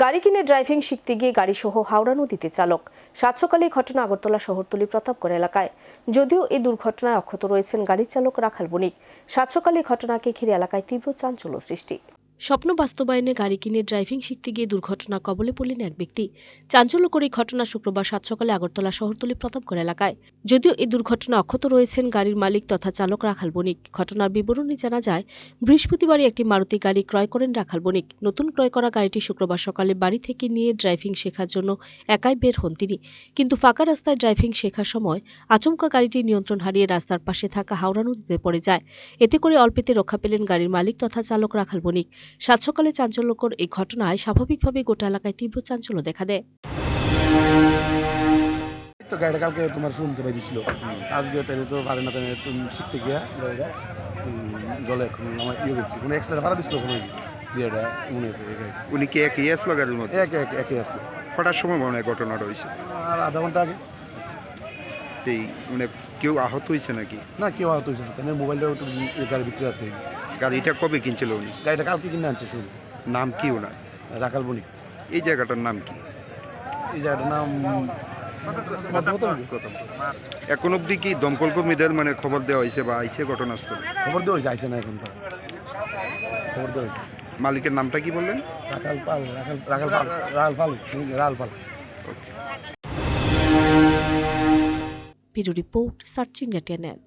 গাড়ি কিনে ড্রাইভিং শিখতে গিয়ে গাড়ি সহ হাওড়া নদীতে চালক। সাত সকালে ঘটনা আগরতলা শহরতলি প্রতাপগড় এলাকায়। যদিও এই দুর্ঘটনায় অক্ষত রয়েছেন গাড়ির চালক রাখাল বণিক। সাত সকালে ঘটনাকে ঘিরে এলাকায় তীব্র চাঞ্চল্য সৃষ্টি। স্বপ্ন বাস্তবায়নে গাড়ি কিনে ড্রাইভিং শিখতে গিয়ে দুর্ঘটনা কবলে পড়লেন এক ব্যক্তি। চাঞ্চল্যকর এই ঘটনা শুক্রবার সাত সকালে আগরতলা শহরতলি প্রতাপগড় এলাকায়। যদিও এই দুর্ঘটনা অক্ষত রয়েছেন গাড়ির মালিক তথা চালক রাখাল বণিক। ঘটনার বিবরণী জানা যায়, বৃহস্পতিবারই একটি মারুতি গাড়ি ক্রয় করেন রাখাল বণিক। নতুন ক্রয় করা গাড়িটি শুক্রবার সকালে বাড়ি থেকে নিয়ে ড্রাইভিং শেখার জন্য একাই বের হন তিনি। কিন্তু ফাঁকা রাস্তায় ড্রাইভিং শেখার সময় আচমকা গাড়িটি নিয়ন্ত্রণ হারিয়ে রাস্তার পাশে থাকা হাওড়া নদীতে পড়ে যায়। এতে করে অল্পেতে রক্ষা পেলেন গাড়ির মালিক তথা চালক রাখাল বণিক। সাত সকালে চাঞ্চল্যকর এই ঘটনায় স্বাভাবিকভাবে গোটা এলাকায় তীব্র চাঞ্চল্য দেখা দেয়। তো গাড়িটা কালকে তোমার শুনতে পাইছিল আজকে তাই তো পারে না তাই তুমি শিখতে গিয়া গাড়িটা জলে এখন আমার ইয়ে কোনো এক্সট্রা ভাড়া দিছিল কোনো বিয়েটা মনে গাড়ি উনি কি একই আসলো গাড়ির মধ্যে? এক এক একই আসলো। কটার সময় মনে হয় ঘটনাটা হয়েছে আর আধা ঘণ্টা আগে। এই মানে কেউ আহত হয়েছে নাকি? না কেউ আহত হয়েছে না। তাই মোবাইলটা একটু গাড়ির ভিতরে আছে। গাড়িটা কবে কিনছিল উনি? গাড়িটা কালকে কিনে আনছে শুন নাম কি ওনার? রাখাল বণিক। এই জায়গাটার নাম কি? এই জায়গাটার নাম এখন অবধি কি দমকল কর্মীদের মানে খবর দেওয়া হয়েছে বা আইসে ঘটনাস্থলে? খবর দেওয়া হয়েছে আইসে না এখন তো। খবর দেওয়া হয়েছে। মালিকের নামটা কি বললেন? Rakhal Pal Rakhal Rakhal Pal Rakhal Pal Rakhal Pal. Bureau report search India channel